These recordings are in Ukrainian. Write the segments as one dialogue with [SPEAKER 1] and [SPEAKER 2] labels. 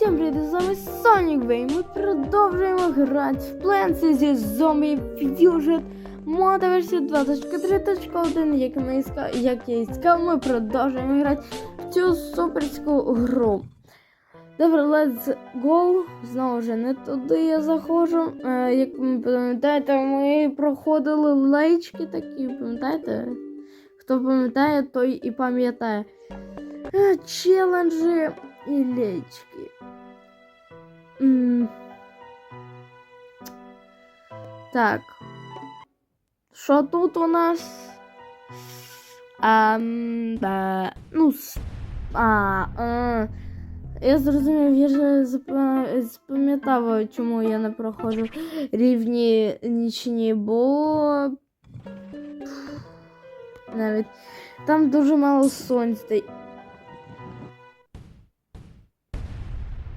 [SPEAKER 1] Всім привіт, з вами Sonic Way. Ми продовжуємо грати в Plants зі Zombie Fusion мода версія 2.3.1, як, ми іска... як я і сказав, ми продовжуємо грати в цю суперську гру. Добре, let's go. Знову ж не туди я заходжу. Е, як ви пам'ятаєте, ми проходили лейчки такі, пам'ятаєте? Хто пам'ятає, той і пам'ятає. Е, Челенджі і лечки. Так. Що тут у нас? А, да, ну, с- а, е, я зрозумів, я ж запам'ятав, чому я не проходжу рівні нічні, бо навіть там дуже мало сонця.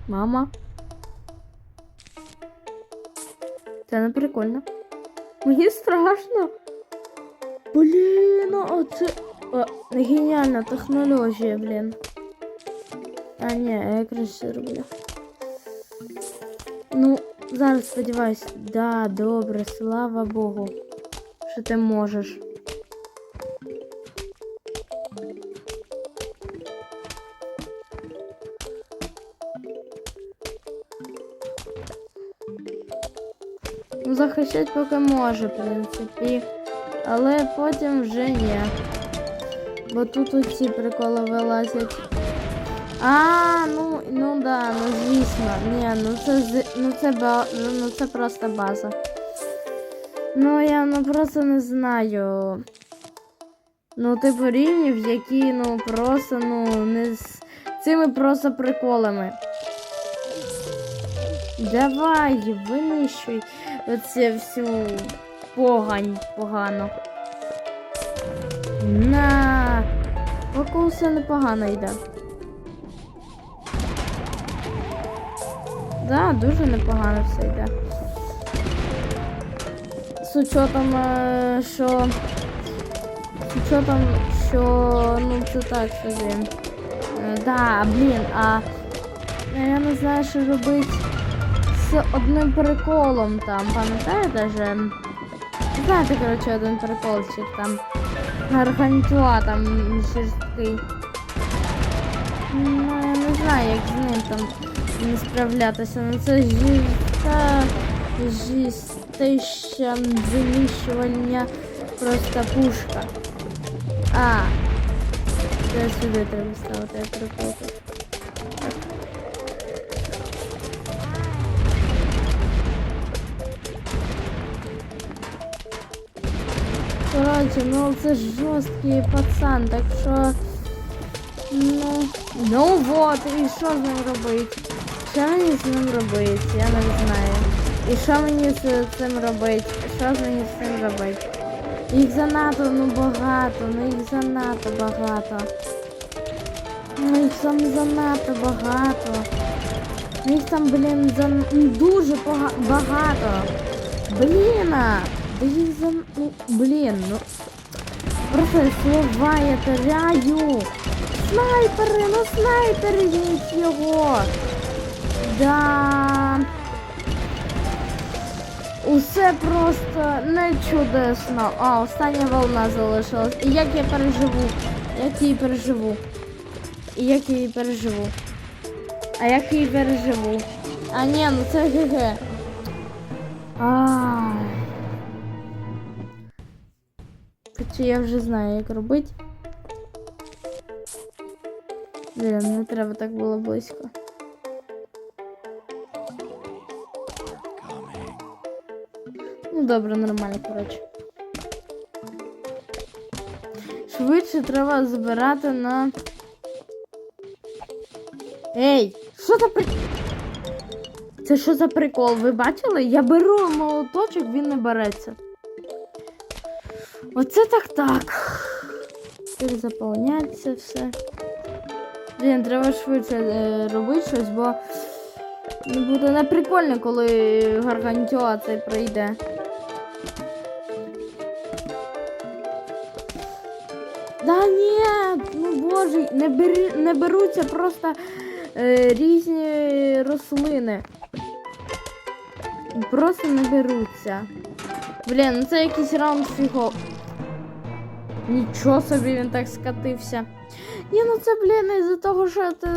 [SPEAKER 1] Мама. Це не прикольно. Мені страшно. Блін, оце. О, геніальна технологія, блін. А, ні, я краще роблю. Ну, зараз сподіваюсь. Да, добре, слава Богу, що ти можеш. Захищать поки може, в принципі. Але потім вже ні. Бо тут оці приколи вилазять. А, ну, ну да, ну звісно. Ні, ну це ну це ба, ну це просто база. Ну я ну просто не знаю. Ну, типу рівнів, які ну просто ну не з цими просто приколами. Давай, винищуй оце всю погань погану. На все непогано йде. Да, дуже непогано все йде. З учетом, е, що. З учетом, що. Ну, це так собі. Е, Да, блін, а я не знаю, що робити одним приколом там, пам'ятаєте же? Знаєте, коротше, один приколчик там. Гаргантюа там ще. Ну, я не знаю, як з ним там не справлятися. Ну це жіста жістища знищування просто пушка. А. Це сюди треба ставити, я переплутав. Коротше, ну це ж жорсткий пацан, так що. Ну. Ну вот, і що з ним робити? Що мені з ним робити? Я не знаю. І що мені з цим робити? Що з мені з цим робити? Їх занадто ну багато, ну їх занадто багато. Ну їх там занадто багато. Ну їх там, блін, зан... дуже пога... багато. Блін, да. Ну, блін, ну. Просто слова я теряю. Снайпери, ну снайпери їх його. Да. Усе просто не чудесно. А, остання волна залишилась. І як я переживу? Як її переживу? І як я її переживу? А як її переживу? А ні, ну це ГГ. Ай. Хоча я вже знаю, як робити. Блін, не треба так було близько. Ну добре, нормально, коротше. Швидше треба збирати на. Ей! Що за при... Це що за прикол? Ви бачили? Я беру молоточок, він не береться. Оце так так. Тут заповняється все. Блін, треба швидше е, робити щось, бо буде не прикольно, коли гаргантюа цей прийде. Да ні, ну боже, не, бері, не беруться просто е, різні рослини. Просто не беруться. Блін, ну це якийсь раунд фіго. Нічого собі він так скатився. Ні, ну це, блін, із-за того, що це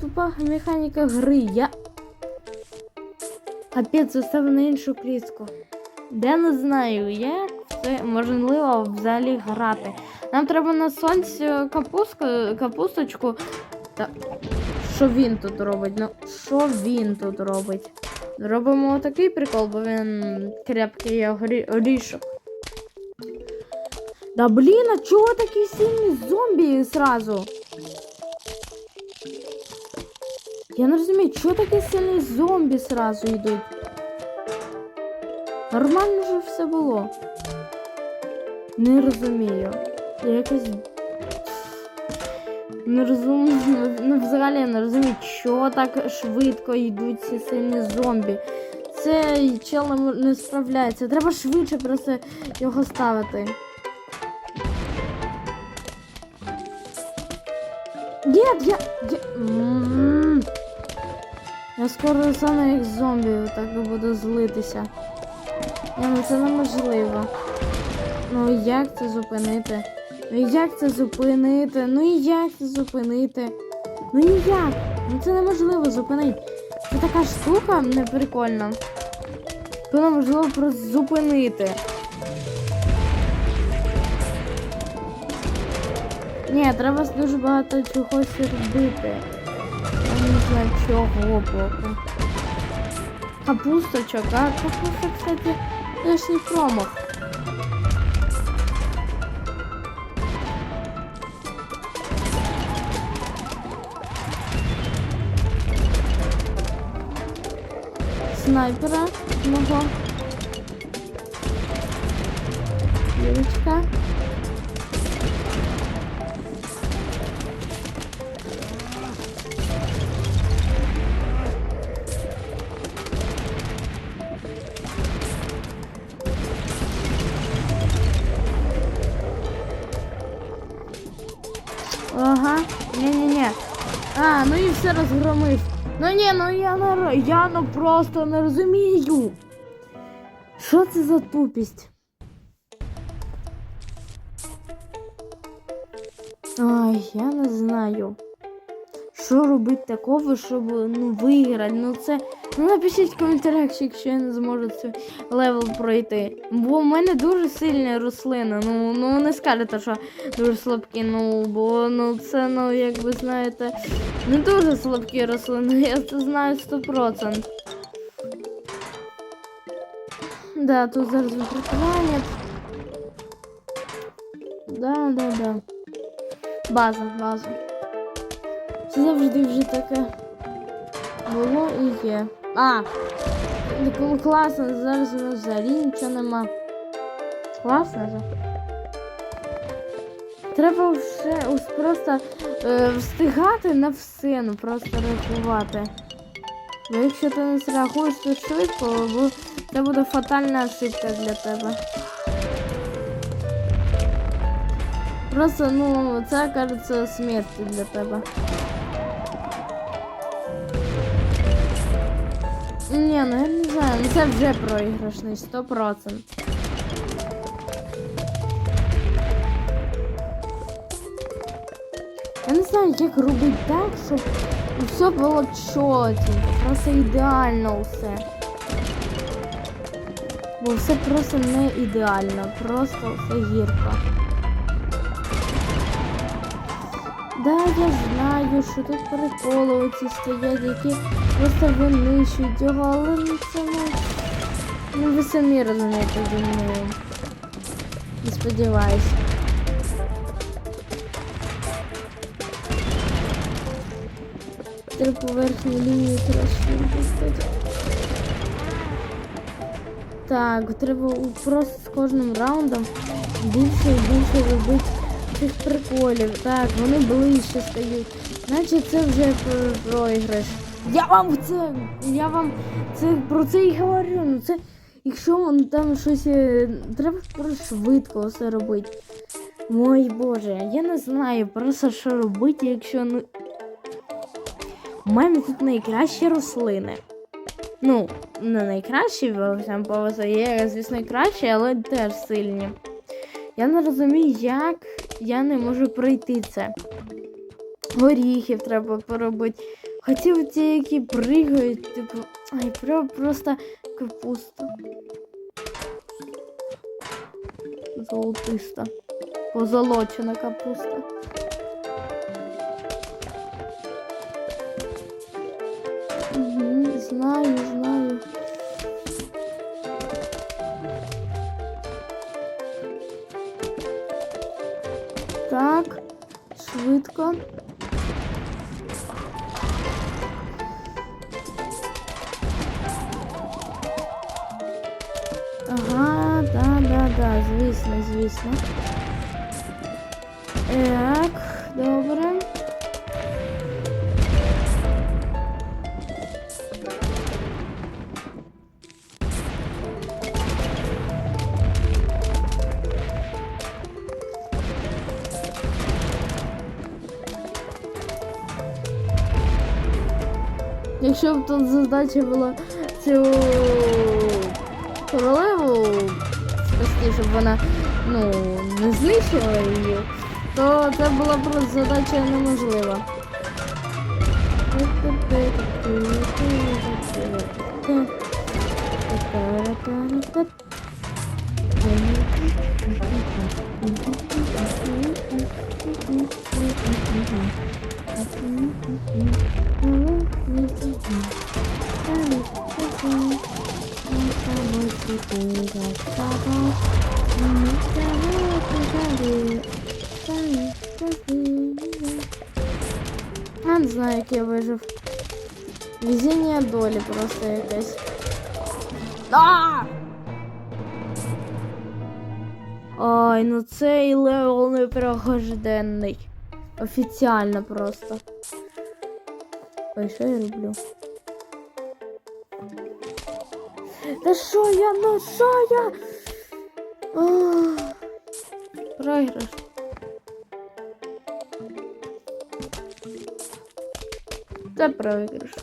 [SPEAKER 1] тупа механіка гри. Я. Капець, застав на іншу клітку. Я не знаю, як це можливо взагалі грати. Нам треба на сонці капустку, капусточку. Та що він тут робить? Ну, що він тут робить? Робимо такий прикол, бо він крепкий орішок. Да блін, а чого такі сильні зомбі сразу? Я не розумію, чого такі сильні зомбі сразу йдуть? Нормально же все було. Не розумію. Я якось. Не розумію. Ну, взагалі не розумію, чого так швидко йдуть ці сильні зомбі. Це чел не справляється. Треба швидше просто його ставити. Нет, я. я... Я скоро саме як зомбі так буду злитися. Ні, ну це неможливо. Ну як це зупинити? Ну як це зупинити? Ну і як це зупинити? Ну ніяк. Ну це неможливо зупинити. Це така штука неприкольна. То неможливо просто зупинити. Ні, треба дуже багато чогось робити. Я не знаю чого боку. Капусточок, а капуста, кстати, лишній промах. Снайпера мого. Юрочка. Розгромив. Ну ні, ну я не я ну просто не розумію. Що це за тупість? Ай, я не знаю. Що робити такого, щоб ну, виграти? Ну це. Ну напишіть в коментарях, якщо я не зможу цей левел пройти. Бо в мене дуже сильні рослини. Ну, ну не скажете, що дуже слабкі, ну бо ну це, ну, як ви знаєте, не дуже слабкі рослини, я це знаю 100%. Да, тут зараз викрикування. Да, да, да. База, база. Це завжди вже таке було і є. А! Ну, класно, зараз у нас взагалі нічого нема. Класно же. Треба вже ось просто е, встигати на все, ну просто реагувати. Бо якщо ти не зреагуєш то швидко, бо це буде фатальна ошибка для тебе. Просто, ну, це кажеться смертю для тебе. Ні, ну я не знаю, ну це вже проіграшний, 100%. Я не знаю, як робити так, щоб все було чотенько, просто ідеально все. Бо все просто не ідеально, просто все гірко. Да, я знаю, що тут приколи стоять, які просто винищують його, але ну це ну. Ви самі розумієте, думаю. Не сподіваюся. Три поверхні лінії трошки випустити. Так, треба просто з кожним раундом більше і більше робити цих приколів. Так, вони ближче стають. Значить це вже проіграш. Я вам це. Я вам це про це і говорю. Ну це. Якщо вон там щось. е, Треба швидко все робити. Мой боже, я не знаю просто що робити, якщо ну. мене тут найкращі рослини. Ну, не найкращі, бо всім повезло. Є, звісно, кращі, але теж сильні. Я не розумію, як я не можу пройти це. Горіхів треба поробити. Хотів ті, які пригають, типу. Ай, про- просто капуста. Золотиста. Позолочена капуста. Угу, знаю, знаю. Так, швидко. Ага, да, да, да, звісно, звісно. Так, добре. Якщо б тут задача була цю королеву спасти, щоб вона ну, не знищила її, то це була просто задача неможлива. Я не знаю, як я вижив. Везіння долі просто якесь. А! Ой, ну цей левел непрогожденний. Офіціально просто. Ой, що я роблю? Та що я, ну що я? Програш. Це проиграш.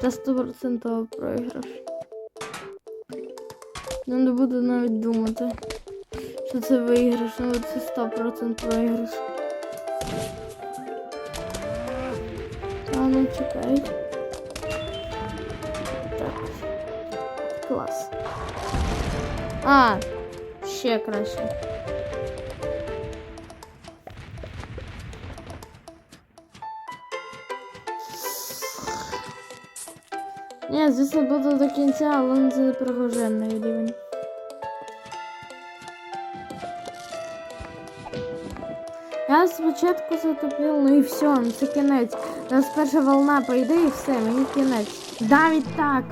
[SPEAKER 1] Це 100% проиграш. Я не буду навіть думати, що це виграш, ну це 100% проиграш. ну чекай. Так. Клас. А, ще краще. Ні, звісно, буду до кінця, але це пригоженний рівень. Я спочатку затопив, ну і все, ну це кінець. Зараз перша волна пойде і все, мені кінець. Навіть так.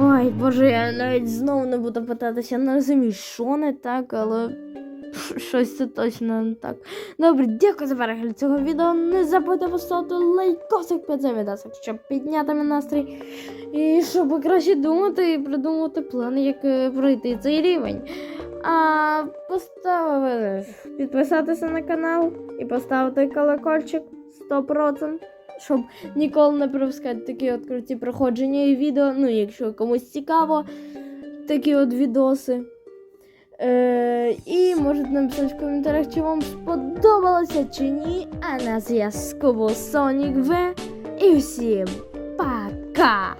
[SPEAKER 1] Ой, боже, я навіть знову не буду питатися, не розумію, що не так, але щось це точно не так. Добре, дякую за перегляд цього відео. Не забудьте поставити лайкосик під цим відео, щоб підняти мій настрій. І щоб краще думати і придумувати плани, як е, пройти цей рівень. А поставити, підписатися на канал і поставити колокольчик 100%, щоб ніколи не пропускати такі от круті проходження і відео. Ну, якщо комусь цікаво, такі от відоси. Е, і можете написати в коментарях, чи вам сподобалося чи ні. А на зв'язку Сонік В. І всім пока!